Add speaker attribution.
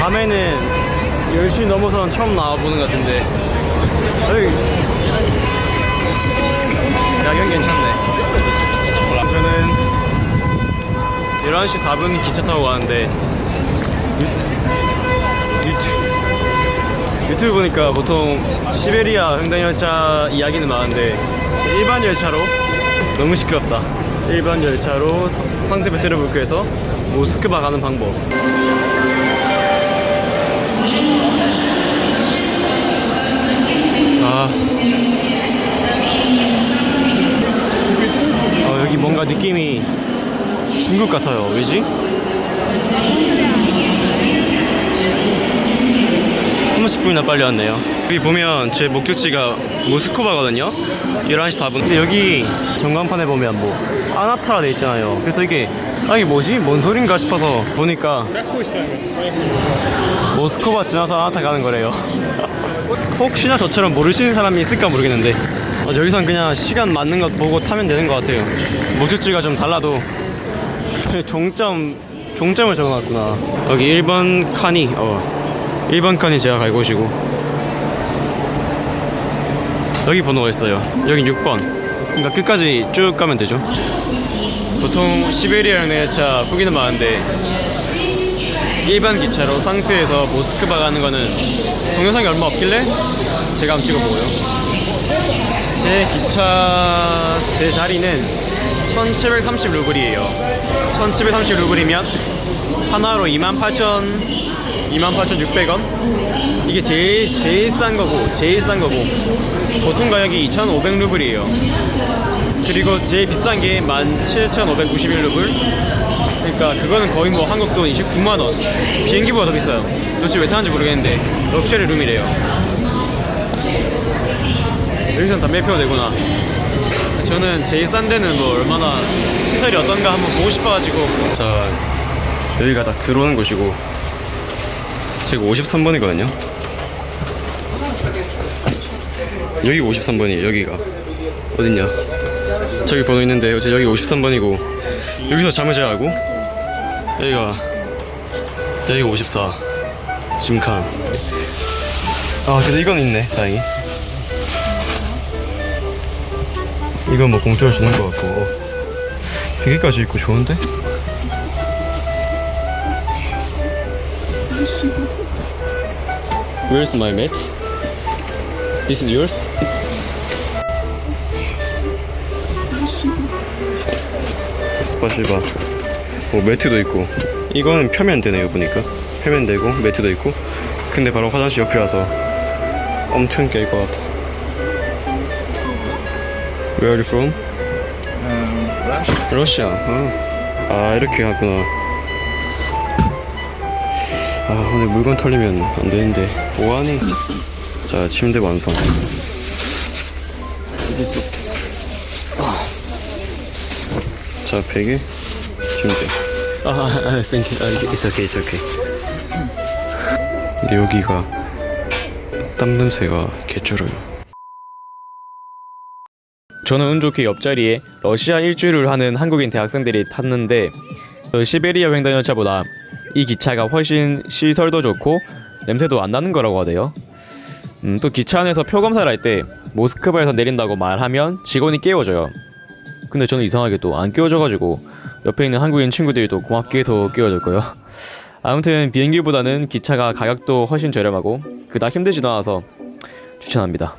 Speaker 1: 밤에는 10시 넘어서는 처음 나와보는 것 같은데. 야경 괜찮네. 저는 11시 4분 기차 타고 가는데 유, 유튜브, 유튜브 보니까 보통 시베리아 횡단 열차 이야기는 많은데 일반 열차로 너무 시끄럽다. 일반 열차로 성- 상트페테르부르크에서 모스크바 가는 방법 아. 어, 여기 뭔가 느낌이 중국 같아요. 왜지? 30분이나 빨리 왔네요. 여기 보면 제 목적지가 모스크바거든요. 11시 4분. 근데 여기 전광판에 보면 뭐 아나타라 돼 있잖아요. 그래서 이게 아 이게 뭐지? 뭔 소린가 싶어서 보니까 모스크바 지나서 아나타 가는 거래요. 혹시나 저처럼 모르시는 사람이 있을까 모르겠는데 어, 여기선 그냥 시간 맞는 것 보고 타면 되는 것 같아요. 목적지가 좀 달라도 종점 종점을 적어놨구나. 여기 1번 칸이 어 1번 칸이 제가 갈 곳이고 여기 번호가 있어요. 여기 6번. 그러니까 끝까지 쭉 가면 되죠. 보통 시베리아 열차 후기는 많은데 일반 기차로 상트에서 모스크바 가는 거는 동영상이 얼마 없길래 제가 한번 찍어보고요. 제 기차 제 자리는 1730 루블이에요. 1730 루블이면 하나로 28,000 28,600원. 이게 제일 제일 싼 거고 제일 싼 거고 보통 가격이 2,500 루블이에요. 그리고 제일 비싼 게 17,591 루블. 그러니까 그거는 거의 뭐 한국 돈 29만 원. 비행기보다 더 비싸요. 도대체 왜 타는지 모르겠는데 럭셔리 룸이래요. 여기선 담배 피워도 되구나. 저는 제일 싼 데는 뭐 얼마나 시설이 어떤가 한번 보고 싶어가지고. 자 여기가 딱 들어오는 곳이고 제가 53번이거든요. 여기 53번이에요. 여기가 어딨냐? 저기 번호 있는데 어제 여기 53번이고 여기서 잠을 자야 하고 여기가 여기가 54 짐칸 아 그래도 이건 있네 다행히 이건 뭐 공짜로 주는 것 같고 어, 베개까지 있고 좋은데? Where's my mat? This is yours? 스파시바 뭐 매트도 있고 이거는 펴면 되네요 보니까 펴면 되고 매트도 있고 근데 바로 화장실 옆이라서 엄청 깰 것 같아 Where are you from? 러시아 어. 아 이렇게 하구나. 아 오늘 물건 털리면 안 되는데. 뭐하니? 자 침대 완성. 어디 있어? 자 베개? 침대. 아, 아 땡큐 아 it's okay it's okay 근데 여기가 땀 냄새가 개쩔어요 저는 운 좋게 옆자리에 러시아 일주를 하는 한국인 대학생들이 탔는데 그 시베리아 횡단열차보다 이 기차가 훨씬 시설도 좋고 냄새도 안 나는 거라고 하대요. 음, 또 기차 안에서 표 검사를 할 때 모스크바에서 내린다고 말하면 직원이 깨워줘요. 근데 저는 이상하게 또 안 깨워져가지고 옆에 있는 한국인 친구들이 또 고맙게 더 깨워줄 거예요. 아무튼 비행기보다는 기차가 가격도 훨씬 저렴하고 그닥 힘들지도 않아서 추천합니다.